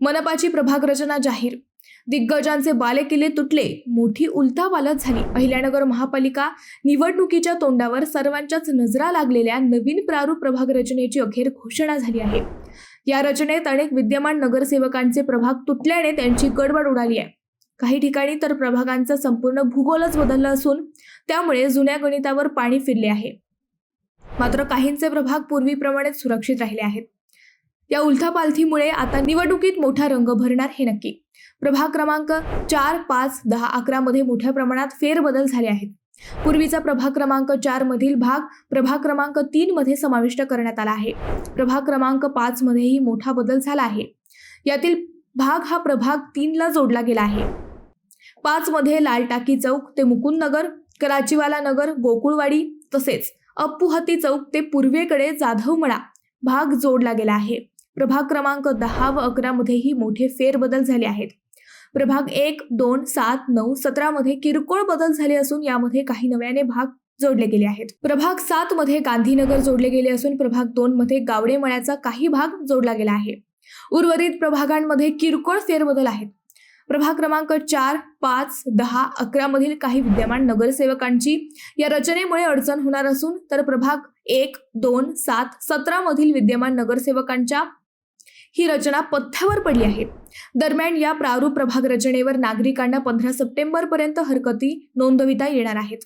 मनपाची प्रभाग रचना जाहीर. दिग्गजांचे बालेकिल्ले तुटले मोठी उलथापालथ झाली. अहिल्यानगर महापालिका निवडणुकीच्या तोंडावर सर्वांच्याच नजरा लागलेल्या नवीन प्रारूप प्रभाग रचनेची अखेर घोषणा झाली आहे. या रचनेत अनेक विद्यमान नगरसेवकांचे प्रभाग तुटल्याने त्यांची गडबड उडाली आहे. काही ठिकाणी तर प्रभागांचा संपूर्ण भूगोलच बदलला असून त्यामुळे जुन्या गणितावर पाणी फिरले आहे. मात्र काहींचे प्रभाग पूर्वीप्रमाणेच सुरक्षित राहिले आहेत. या उलथापालथीमुळे आता निवडणुकीत मोठा रंग भरणार हे नक्की. प्रभाग क्रमांक चार पाच दहा अकरा मध्ये मोठ्या प्रमाणात फेरबदल झाले आहेत. पूर्वीचा प्रभाग क्रमांक चार मधील भाग प्रभाग क्रमांक तीन मध्ये समाविष्ट करण्यात आला आहे. प्रभाग क्रमांक पाच मध्येही मोठा बदल झाला आहे. यातील भाग हा प्रभाग तीनला जोडला गेला आहे. पाच मध्ये लाल टाकी चौक ते मुकुंद नगर कराचीवाला नगर गोकुळवाडी तसेच अप्पुहती चौक ते पूर्वेकडे जाधवमळा भाग जोडला गेला आहे. प्रभाग क्रमांक दहा व अकरामध्येही मोठे फेरबदल झाले आहेत. प्रभाग एक दोन सात नऊ सतरामध्ये किरकोळ बदल झाले असून यामध्ये काही नव्याने भाग जोडले गेले आहेत. प्रभाग सात मध्ये गांधीनगर जोडले गेले असून प्रभाग दोन मध्ये गावडे मळ्याचा काही भाग जोडला गेला आहे. उर्वरित प्रभागांमध्ये किरकोळ फेरबदल आहेत. प्रभाग क्रमांक चार पाच दहा अकरा मधील काही विद्यमान नगरसेवकांची या रचनेमुळे अडचण होणार असून तर प्रभाग एक दोन सात सतरा मधील विद्यमान नगरसेवकांच्या ही रचना पथ्यावर पडली आहे. दरम्यान या प्रारूप प्रभाग रचनेवर नागरिकांना पंधरा सप्टेंबरपर्यंत हरकती नोंदविता येणार आहेत.